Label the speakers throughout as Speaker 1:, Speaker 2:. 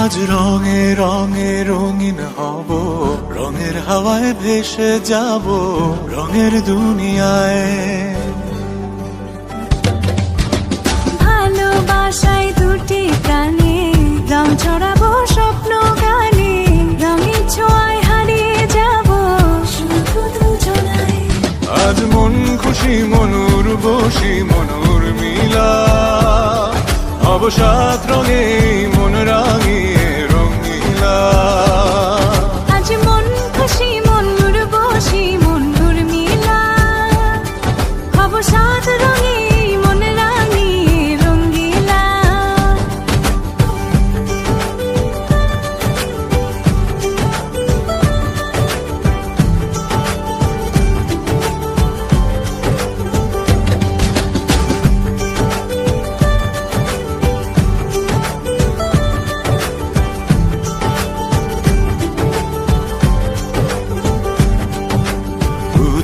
Speaker 1: আজ রঙে রঙে রঙিন হব। রঙের হাওয়ায় ভেসে যাব রঙের দুনিয়ায়।
Speaker 2: ভালোবাসায় দুটি প্রাণে রং ছড়াবো স্বপ্ন গানে রঙের ছোঁয়ায় হারিয়ে যাব শুধু দুজনায়
Speaker 1: আজ মন খুশি মনুর বসি মনুর মিলা অবসাদ রঙে মন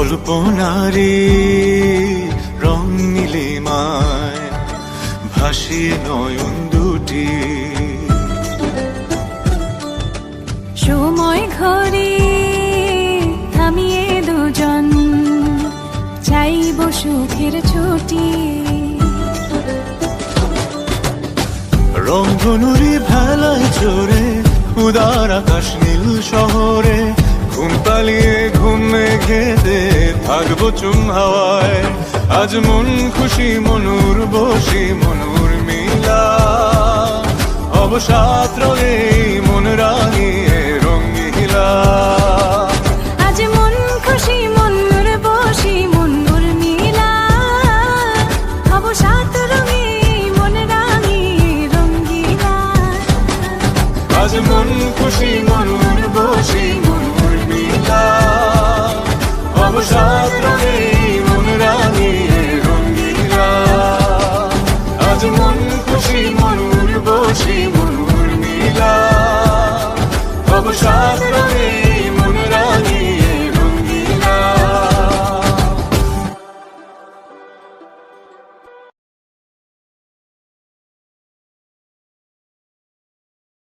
Speaker 1: কল্পনারে রং নীলিমায় ভাসিয়ে নয়ন দুটি।
Speaker 2: সময় ঘরে থামিয়ে দুজন চাইব সুখের ছুটি।
Speaker 1: রংধনুরি ভেলায় চড়ে উদার আকাশ চুম হাওয়ায়। আজ মন খুশি মনুর বসি মনুর মিলা। অবসাদ রঙে মন রাঙিয়ে রঙ্গিলা
Speaker 2: আজ মন খুশি মন বসি মন মিলা। রঙে মন রাঙি রঙ্গিলা
Speaker 1: আজ মন খুশি মনুর বসি মনুর মিলা। অবসাদ রঙে